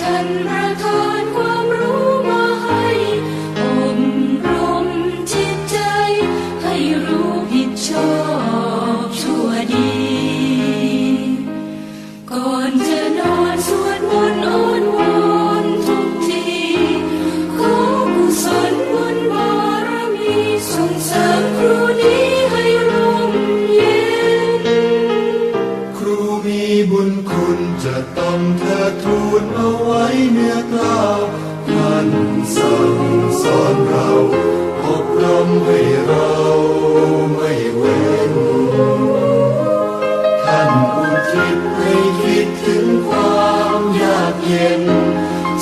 ท่าน คุณจะต้องเธอทูลเอาไว้เนื้อกล้าวท่านสั่งสอนเราอบรมให้เราไม่เว้นท่านอุทิศให้คิดถึงความยากเย็น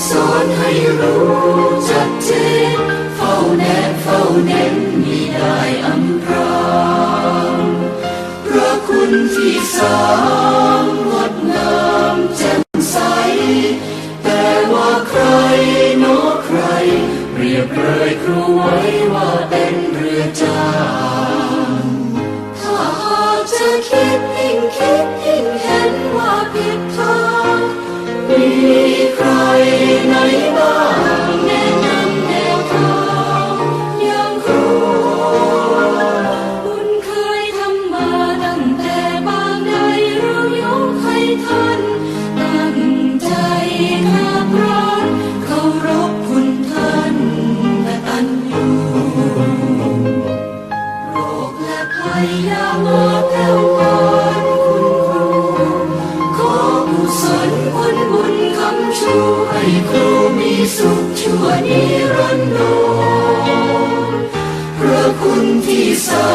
สอนให้รู้จักเจนเฝ้าแนบเฝ้าเน้นมีได้อำพรางพระคุณที่สามงดง แจ่มใส แต่ว่าใครโนอใคร เรียบเลยครูไว้ว่าเป็นเรือจ้างถ้าหากจะคิดยิ่งคิดยิ่งเห็น สุขชั่วนิรันดรพระคุณที่สา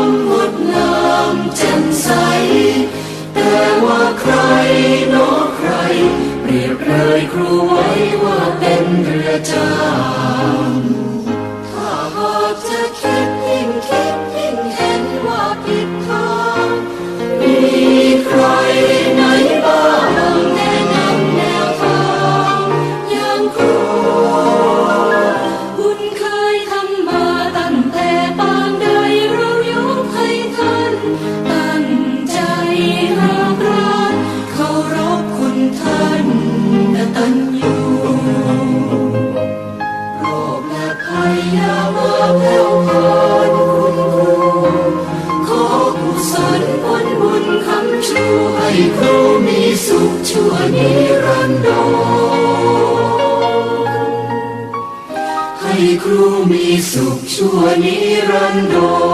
มงดงามแจ่มใส แต่ว่าใคร เครูมีสุขชั่วนิรันดร